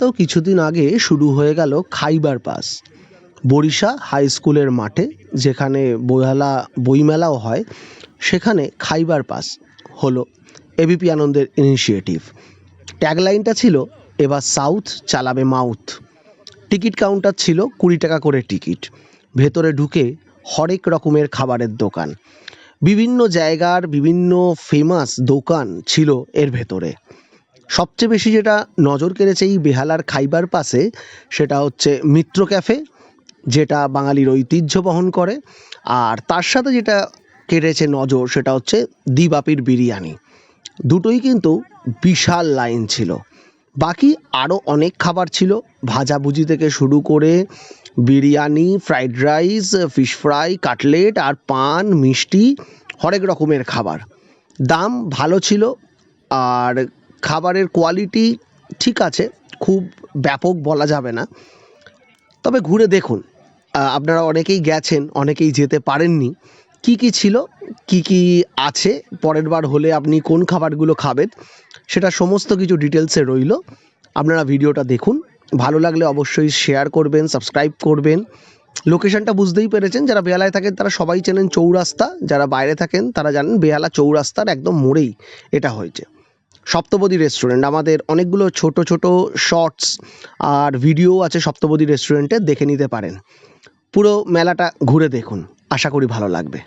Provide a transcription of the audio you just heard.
তো কিছুদিন আগে শুরু হয়ে গেল খাইবার পাস। বরিশা হাই স্কুলের মাঠে, যেখানে বইমেলা, বইমেলাও হয়, সেখানে খাইবার পাস হলো এবিপি আনন্দের ইনিশিয়েটিভ ট্যাগলাইনটা ছিল, এবার সাউথ চালাবে মাউথ টিকিট কাউন্টার ছিল কুড়ি টাকা করে টিকিট। ভেতরে ঢুকে হরেক রকমের খাবারের দোকান। বিভিন্ন জায়গার বিভিন্ন ফেমাস দোকান ছিল এর ভেতরে। সবচেয়ে বেশি যেটা নজর কেড়েছে এই বেহালার খাইবার পাশে, সেটা হচ্ছে মিত্র ক্যাফে, যেটা বাঙালির ঐতিহ্য বহন করে। আর তার সাথে যেটা কেড়েছে নজর, সেটা হচ্ছে দিবাপির বিরিয়ানি। দুটোই কিন্তু বিশাল লাইন ছিল। বাকি আরও অনেক খাবার ছিল। ভাজাভুজি থেকে শুরু করে biryani, fried rice, fish fry, cutlet আর পান, মিষ্টি, হরেক রকমের খাবার। দাম ভালো ছিল। আর খাবারের কোয়ালিটি ঠিক আছে, খুব ব্যাপক বলা যাবে না। তবে ঘুরে দেখুন আপনারা অনেকেই গেছেন, অনেকেই যেতে পারেননি, কি কি ছিল, কি কি আছে, পরের বার হলে আপনি কোন খাবারগুলো খাবেন, সেটা সমস্ত কিছু ডিটেলসে রইল। আপনারা ভিডিওটা দেখুন, ভালো লাগলে অবশ্যই শেয়ার করবেন সাবস্ক্রাইব করবেন। লোকেশনটা বুঝতেই পেরেছেন, যারা বেহালায় থাকেন তারা সবাই চেনেন চৌরাস্তা, যারা বাইরে থাকেন তারা জানেন বেহালা চৌরাস্তার একদম মোড়েই এটা হয়েছে। সপ্তপদী রেস্টুরেন্ট আমাদের অনেকগুলো ছোট ছোট শর্টস আর ভিডিও আছে সপ্তপদী রেস্টুরেন্টে দেখে নিতে পারেন। পুরো মেলাটা ঘুরে দেখুন। আশা করি ভালো লাগবে।